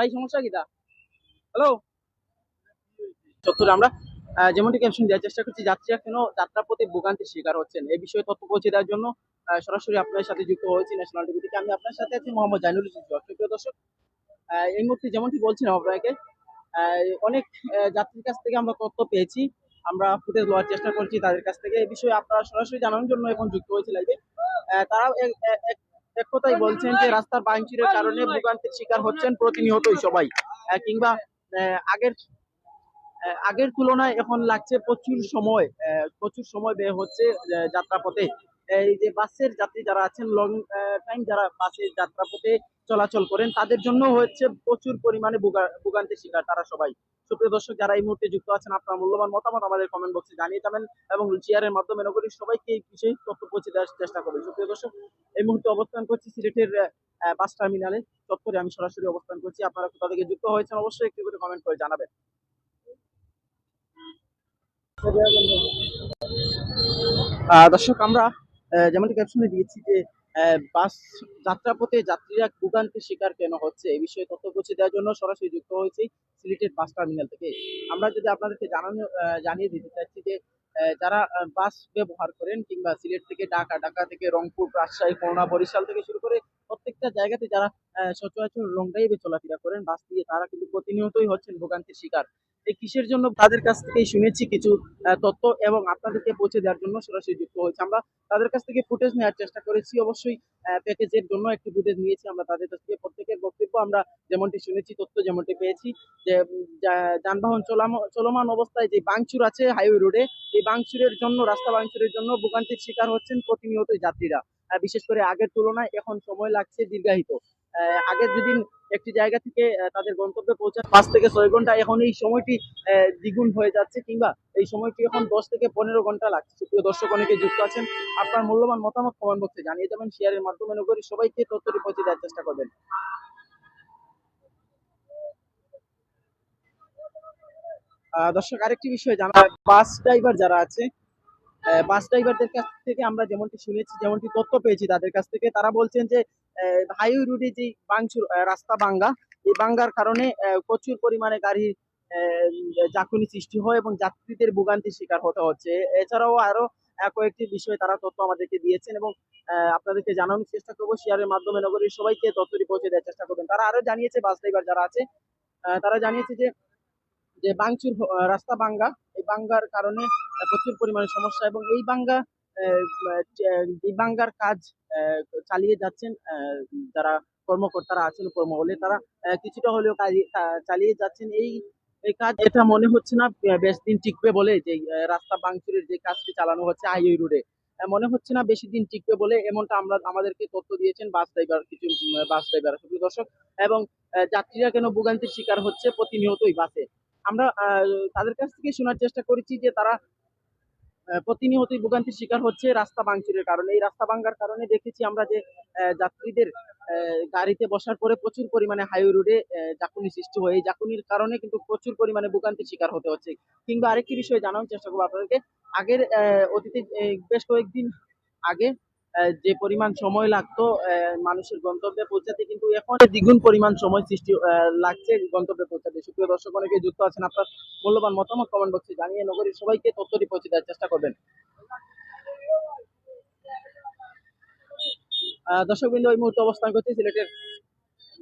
ভাই সমস্যা কিটা হ্যালো আমরা যেমনটি ক্যাপশন দেওয়ার চেষ্টা করছি, যাত্রীরা কেন যাত্রা পথে ভোগান্তির শিকার হচ্ছেন? এই বিষয়ে তথ্য পৌঁছে দেওয়ার জন্য সরাসরি আপনার সাথে যুক্ত হয়েছি ন্যাশনাল টিভি থেকে। আমি আপনার সাথে আছি মোহাম্মদ জাইনুল দর্শক এই মুহূর্তে যেমনটি বলছিলাম আপনাকে অনেক যাত্রীর কাছ থেকে আমরা তথ্য পেয়েছি। আমরা ফুটেজ লওয়ার চেষ্টা করছি তাদের কাছ থেকে। এই বিষয়ে আপনারা সরাসরি জানানোর জন্য এখন যুক্ত হয়েছে লাইভে তারা এক- এক- কথাই বলছেন যে রাস্তার বাঞ্চিরের কারণে ভোগান্তির শিকার হচ্ছেন প্রতিনিয়তই সবাই। কিংবা আহ, আগের আগের তুলনায় এখন লাগছে প্রচুর সময় আহ, প্রচুর সময় ব্যয় হচ্ছে যাত্রাপথে। এই যে বাসের যাত্রী যারা আছেন লং টাইম যারা বাসের যাত্রাপথে চলাচল করেন, তাদের জন্য হচ্ছে প্রচুর পরিমাণে ভোগা- ভোগান্তির শিকার তারা সবাই। সুপ্রিয় দর্শক, যারা এই মুহূর্তে যুক্ত আছেন, আপনার মূল্যবান মতামত আমাদের কমেন্ট বক্সে জানিয়ে যাবেন এবং শেয়ারের মাধ্যমে নগরী সবাইকে এই বিষয়ে তথ্য পৌঁছে দেওয়ার চেষ্টা করবেন। সুপ্রিয় দর্শক, এই মুহূর্তে অবস্থান করছি সিলেটের বাস টার্মিনালে চত্বরে আমি সরাসরি অবস্থান করছি। আপনারা কোথা থেকে যুক্ত হয়েছেন অবশ্যই একটু করে কমেন্ট করে জানাবেন। দর্শক, আমরা যেমনটি ক্যাপশনে দিয়েছি যে বাস যাত্রাপথে যাত্রীরা ভোগান্তির শিকার কেন হচ্ছে? এই বিষয়ে তথ্য পৌঁছে দেওয়ার জন্য সরাসরি যুক্ত হয়েছি সিলেটের বাস টার্মিনাল থেকে। আমরা যদি আপনাদেরকে জানানো জানিয়ে দিতে চাচ্ছি যে যারা বাস ব্যবহার করেন কিংবা সিলেট থেকে ঢাকা ঢাকা থেকে রংপুর, রাজশাহী করোনা বরিশাল থেকে শুরু করে প্রত্যেকটা জায়গাতে যারা সচরাচর লং ড্রাইভে চলাফেরা করেন, বাস দিয়ে তারা কিন্তু প্রতিনিয়তই হচ্ছেন ভোগান্তির শিকার। এই কিসের জন্য তাদের কাছ থেকেই শুনেছি কিছু তথ্য এবং আপনাদেরকে পৌঁছে দেওয়ার জন্য সরাসরি যুক্ত হয়েছে। আমরা তাদের কাছ থেকে ফুটেজ নেওয়ার চেষ্টা করেছি। অবশ্যই প্যাকেজের জন্য একটি ফুটেজ নিয়েছি। আমরা তাদের কাছ থেকে প্রত্যেকের বক্তব্য আমরা যেমনটি শুনেছি, তথ্য যেমনটি পেয়েছি যে, যানবাহন চলাম- চলমান অবস্থায় যে বাংচুর আছে হাইওয়ে রোডে, এই বাংচুরের জন্য, রাস্তা বাংচুরের জন্য ভোগান্তির শিকার হচ্ছেন প্রতিনিয়তই যাত্রীরা। বিশেষ করে আগের তুলনায় এখন সময় লাগছে দীর্ঘায়িত। আহ, আগের যেদিন একটি জায়গা থেকে তাদের গন্তব্যে পৌঁছায় পাঁচ থেকে ছয় ঘণ্টা এখন এই সময়টি দ্বিগুণ হয়ে যাচ্ছে কিংবা এই সময়টি এখন দশ থেকে পনেরো ঘণ্টা লাগছে। সুপ্রিয় দর্শক অনেকে যুক্ত আছেন। আপনার মূল্যবান মতামত কমেন্ট বক্সে জানিয়ে যাবেন শেয়ারের মাধ্যমে নগরী সবাইকে তথ্যটি পৌঁছে দেওয়ার চেষ্টা করবেন। দর্শক আরেকটি বিষয় জানা বাস ড্রাইভার যারা আছে বাস ড্রাইভারদের কাছ থেকে আমরা যেমনটি শুনেছি, যেমনটি তথ্য পেয়েছি তাদের কাছ থেকে, তারা বলছেন যে হাইওয়ে রুটে যে বাংচুর রাস্তা বাঙ্গা এই বাঙ্গার কারণে প্রচুর পরিমাণে গাড়ি জাকুনি সৃষ্টি হয় এবং যাত্রীদের ভোগান্তির শিকার হতে হচ্ছে। এছাড়াও আরও কয়েকটি বিষয় তারা তথ্য আমাদেরকে দিয়েছেন এবং আপনাদেরকে জানানোর চেষ্টা করব। শেয়ারের মাধ্যমে নগরীর সবাইকে তথ্যটি পৌঁছে দেওয়ার চেষ্টা করবেন। তারা আরও জানিয়েছে বাস ড্রাইভার যারা আছে তারা জানিয়েছে যে যে বাংচুর রাস্তা বাঙ্গা এই বাঙ্গার কারণে প্রচুর পরিমাণে সমস্যা এবং এই বাঙ্গা এই বাঙ্গার কাজ চালিয়ে যাচ্ছেন যারা কর্মকর্তারা আছেন কর্মবলে তারা কিছুটা হলেও চালিয়ে যাচ্ছেন। এই এই কাজ এটা মনে হচ্ছে না বেশ দিন টিকবে বলে যে রাস্তা বাংচুরের যে কাজটি চালানো হচ্ছে হাইওয়ে রোডে মনে হচ্ছে না বেশি দিন টিকবে বলে এমনটা আমরা, আমাদেরকে তথ্য দিয়েছেন বাস ড্রাইভার, কিছু বাস ড্রাইভার। দর্শক, এবং যাত্রীরা কেন ভোগান্তির শিকার হচ্ছে প্রতিনিয়তই বাসে? আমরা তাদের কাছ থেকে শোনার চেষ্টা করেছি যে তারা প্রতিনিয়তই ভোগান্তির শিকার হচ্ছে রাস্তা ভাঙচুরের কারণে। এই রাস্তা ভাঙার কারণে দেখেছি আমরা যে যাত্রীদের গাড়িতে বসার পরে প্রচুর পরিমাণে হাইওয়ে রোডে জাকুনি সৃষ্টি হয়। এই জাকুনির কারণে কিন্তু প্রচুর পরিমাণে ভোগান্তির শিকার হতে হচ্ছে। কিংবা আরেকটি বিষয়ে জানানোর চেষ্টা করব আপনাদেরকে। আগের অতীতে বেশ কয়েকদিন আগে যে পরিমাণ সময় লাগতো মানুষের গন্তব্যে পৌঁছাতে, কিন্তু এখন দ্বিগুণ পরিমাণ সময় সৃষ্টি লাগছে গন্তব্যে পৌঁছাতে। সুপ্রিয় দর্শক, অনেকে যুক্ত আছেন, আপনার মূল্যবান মতামত কমেন্ট বক্সে জানিয়ে নগরীর সবাইকে তথ্যটি পৌঁছে দেওয়ার চেষ্টা করবেন। দর্শকবৃন্দ, এই মুহূর্তে অবস্থান করছি সিলেটের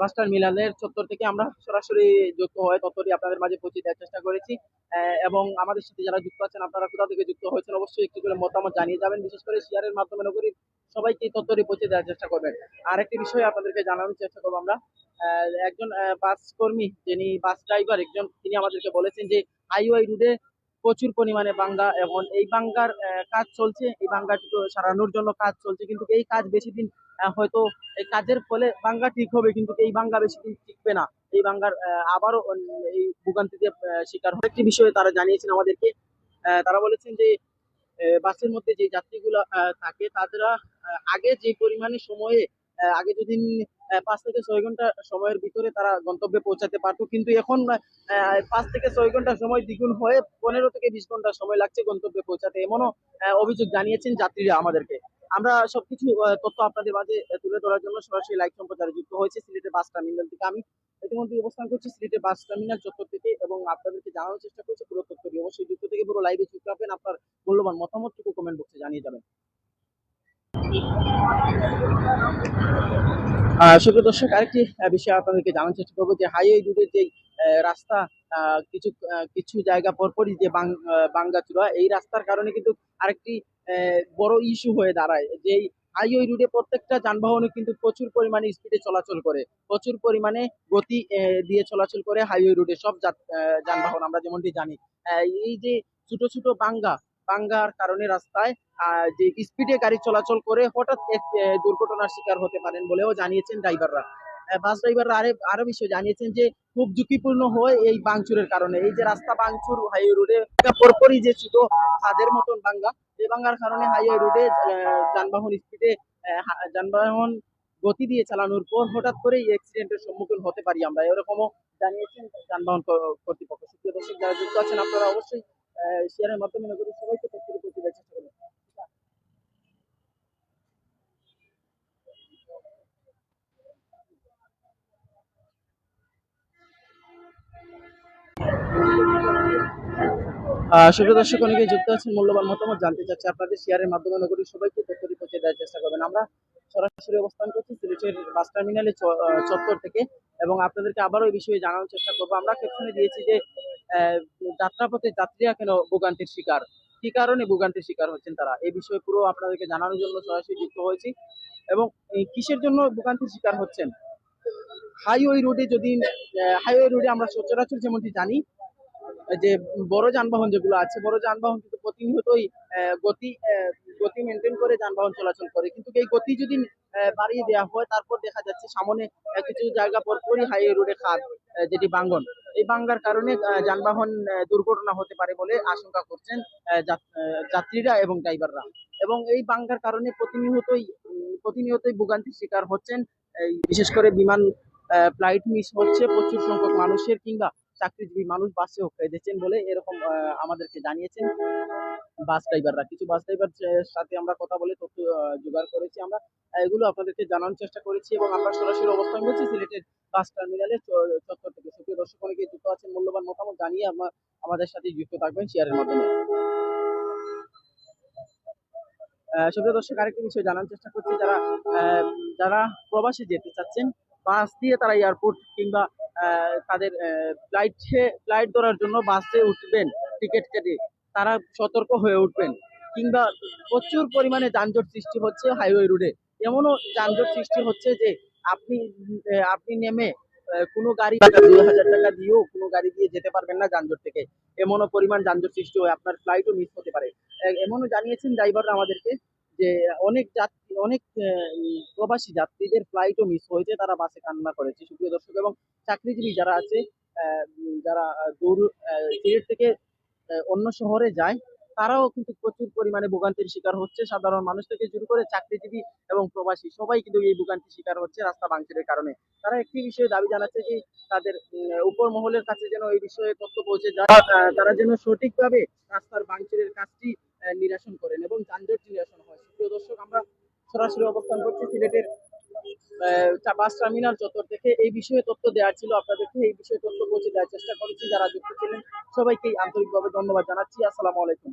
বাস টার্মিনালের চত্বর থেকে আমরা সরাসরি যুক্ত হয়ে তথ্যটি আপনাদের মাঝে পৌঁছে দেওয়ার চেষ্টা করেছি। এবং আমাদের সাথে যারা যুক্ত আছেন, আপনারা কোথা থেকে যুক্ত হয়েছেন অবশ্যই একটু করে মতামত জানিয়ে যাবেন। বিশেষ করে শেয়ারের মাধ্যমে নগরীর সবাইকে এই তথ্যটি পৌঁছে দেওয়ার চেষ্টা করবেন। আর একটি বিষয় আপনাদেরকে জানানোর চেষ্টা করব আমরা। একজন বাস কর্মী, যিনি বাস ড্রাইভার একজন, তিনি আমাদেরকে বলেছেন যে হাইওয়ে রুটে প্রচুর পরিমাণে বাঙ্গা এবং এই বাঙ্গার কাজ চলছে, এই বাঙ্গাটি তো সারানোর জন্য কাজ চলছে, কিন্তু এই কাজ বেশি দিন হয়তো এই কাজের ফলে বাঙ্গা ঠিক হবে, কিন্তু এই বাঙ্গা বেশি দিন টিকবে না। এই বাঙ্গার আবারও এই ভোগান্তিতে শিকার হয় একটি বিষয়ে তারা জানিয়েছেন আমাদেরকে। তারা বলেছেন যে বাসের মধ্যে যে যাত্রীগুলো থাকে তারা আগে যে পরিমাণে সময়ে আগে যদি পাঁচ থেকে ছয় ঘণ্টা সময়ের ভিতরে তারা গন্তব্যে পৌঁছাতে পারতো। কিন্তু এখন পাঁচ থেকে ছয় ঘণ্টা সময় দ্বিগুণ হয়ে পনেরো থেকে বিশ ঘণ্টা সময় লাগছে গন্তব্যে পৌঁছাতে। এমনও অভিযোগ জানিয়েছেন যাত্রীরা আমাদেরকে। আমরা সবকিছু তথ্য আপনাদের মাঝে তুলে ধরার জন্য সরাসরি লাইভ সম্প্রচারে যুক্ত হয়েছে সিলেটের বাস টার্মিনাল থেকে। আমি ইতিমধ্যে অবস্থান করছি সিলেটের বাস টার্মিনাল চত্বর থেকে এবং আপনাদেরকে জানানোর চেষ্টা করছি পুরো তথ্যটি অবশ্যই যুক্ত থেকে পুরো লাইভে যুক্ত হবেন, আপনার মূল্যবান মতামতটুকু কমেন্ট বক্সে জানিয়ে যাবেন। সুপ্রিয় দর্শক, আরেকটি বিষয় আপনাদেরকে জানার চেষ্টা করব যে হাইওয়ে রুটের যে রাস্তা কিছু কিছু জায়গা পরপরই যে বাঙ্গাচুরা এই রাস্তার কারণে কিন্তু আরেকটি বড় ইস্যু হয়ে দাঁড়ায়। যে হাইওয়ে রুটে প্রত্যেকটা যানবাহনে কিন্তু প্রচুর পরিমাণে স্পিডে চলাচল করে। প্রচুর পরিমাণে গতি দিয়ে চলাচল করে হাইওয়ে রুটে সব যানবাহন, আমরা যেমনটি জানি। এই যে ছোট ছোট বাঙ্গা বাঙ্গার কারণে রাস্তায় যে স্পিডে গাড়ি চলাচল করে হঠাৎ দুর্ঘটনার শিকার হতে পারেন বলেও জানিয়েছেন ড্রাইভাররা বাস ড্রাইভাররা আরে, আরও বিষয় জানিয়েছেন যে, খুব ঝুঁকিপূর্ণ হয় এই বাংচুরের কারণে। এই যে রাস্তা বাংচুর হাইওয়ে রোডে পরপরই যে ছোট খাদের মতন ভাঙ্গা এই ভাঙ্গার কারণে হাইওয়ে রোডে যানবাহন স্পিডে যানবাহন গতি দিয়ে চালানোর পর হঠাৎ করে এই অ্যাক্সিডেন্টের সম্মুখীন হতে পারি আমরা। এরকমও জানিয়েছেন যানবাহন কর্তৃপক্ষ। সুপ্রিয় দর্শক, যারা যুক্ত আছেন, আপনারা অবশ্যই শেয়ারের মাধ্যমে নগরী সবাইকে তথ্য পৌঁছে দেওয়ার চেষ্টা করবেন সুপ্রিয় দর্শক, অনেকেই যুক্ত আছেন, মূল্যবান মতামত জানতে চাচ্ছি আপনাদের শেয়ারের মাধ্যমে নগরীর সবাইকে তথ্যটি পৌঁছে দেওয়ার চেষ্টা করবেন। আমরা সরাসরি অবস্থান করছি সিলেটের বাস টার্মিনালে চত্বর থেকে, এবং আপনাদেরকে আবারও এই বিষয়ে জানানোর চেষ্টা করব। আমরা ক্যাপশনে দিয়েছি যে যাত্রাপথে যাত্রীরা কেন ভোগান্তির শিকার? কি কারণে ভোগান্তির শিকার হচ্ছেন তারা? এই বিষয়ে পুরো আপনাদেরকে জানানোর জন্য সরাসরি যুক্ত হয়েছি। এবং কিসের জন্য ভোগান্তির শিকার হচ্ছেন? হাইওয়ে রোডে যদি হাইওয়ে রোডে আমরা সচরাচর যেমনটি জানি, যে বড় যানবাহন যেগুলো আছে, বড় যানবাহন কিন্তু প্রতিনিয়তই গতি গতি মেনটেন করে যানবাহন চলাচল করে। কিন্তু এই গতি যদি বাড়িয়ে দেওয়া হয়, তারপর দেখা যাচ্ছে সামনে কিছু জায়গা পরপরই হাইওয়ে রোডে খাদ যেটি বাঙ্গন। এই বাঙ্গার কারণে যানবাহন দুর্ঘটনা হতে পারে বলে আশঙ্কা করছেন যাত্রীরা এবং ড্রাইভাররা। এবং এই বাঙ্গার কারণে প্রতিনিয়তই প্রতিনিয়তই ভোগান্তির শিকার হচ্ছেন। বিশেষ করে বিমান ফ্লাইট মিস হচ্ছে প্রচুর সংখ্যক মানুষের কিংবা চাকরিজীবী মানুষ বাসেও খেয়েছেন বলে এরকম আমাদেরকে জানিয়েছেন। বাস ড্রাইভাররা, কিছু বাস ড্রাইভার সাথে আমরা কথা বলে তথ্য জোগাড় করেছি আমরা। এগুলো আপনাদেরকে জানানোর চেষ্টা করেছি এবং আমরা সরাসরি অবস্থান করছি সিলেটের বাস টার্মিনালের চ- চত্বর থেকে। সুপ্রিয় দর্শক অনেকে যুক্ত আছেন, মূল্যবান মতামত জানিয়ে আমাদের সাথে যুক্ত থাকবেন শেয়ারের মাধ্যমে। সুপ্রিয় দর্শক, আরেকটি বিষয় জানার চেষ্টা করছি, যারা যারা প্রবাসে যেতে চাচ্ছেন, বাস দিয়ে তারা এয়ারপোর্ট কিংবা তাদের ফ্লাইটে ফ্লাইট ধরার জন্য বাসে উঠবেন টিকিট কেটে। তারা সতর্ক হয়ে উঠবেন। কিংবা প্রচুর পরিমাণে যানজট সৃষ্টি হচ্ছে হাইওয়ে রোডে এমনও যানজট সৃষ্টি হচ্ছে যে আপনি আপনি নেমে কোনো গাড়ি দুই হাজার টাকা দিয়েও কোনো গাড়ি দিয়ে যেতে পারবেন না যানজট থেকে। এমনও পরিমাণ যানজট সৃষ্টি হয় আপনার ফ্লাইটও মিস হতে পারে। এমনও জানিয়েছেন ড্রাইভাররা আমাদেরকে। যে অনেক যাত্রী, অনেক প্রবাসী যাত্রীদের ফ্লাইটও মিস হয়েছে, তারা বাসে কান্না করেছে। সুপ্রিয় দর্শক এবং চাকরিজীবী যারা আছে যারা দূর সিলেট থেকে অন্য শহরে যায় তারাও কিন্তু প্রচুর পরিমাণে ভোগান্তির শিকার হচ্ছে। সাধারণ মানুষ থেকে শুরু করে চাকরিজীবী এবং প্রবাসী সবাই কিন্তু এই ভোগান্তির শিকার হচ্ছে রাস্তা ভাঙচুরের কারণে। তারা একটি বিষয়ে দাবি জানাচ্ছে যে, তাদের উপর মহলের কাছে যেন এই বিষয়ে তথ্য পৌঁছে যায় তারা যেন সঠিকভাবে রাস্তার ভাঙচুরের কাজটি নিরসন করেন এবং যানজট নিরসন হয়। সুপ্রিয় দর্শক, আমরা সরাসরি অবস্থান করছি সিলেটের বাস টার্মিনাল চত্বর থেকে। এই বিষয়ে তথ্য দেওয়ার ছিল, আপনাদেরকে এই বিষয়ে তথ্য পৌঁছে দেওয়ার চেষ্টা করেছি। যারা যুক্ত ছিলেন, সবাইকে আন্তরিকভাবে ধন্যবাদ জানাচ্ছি। আসসালামু আলাইকুম।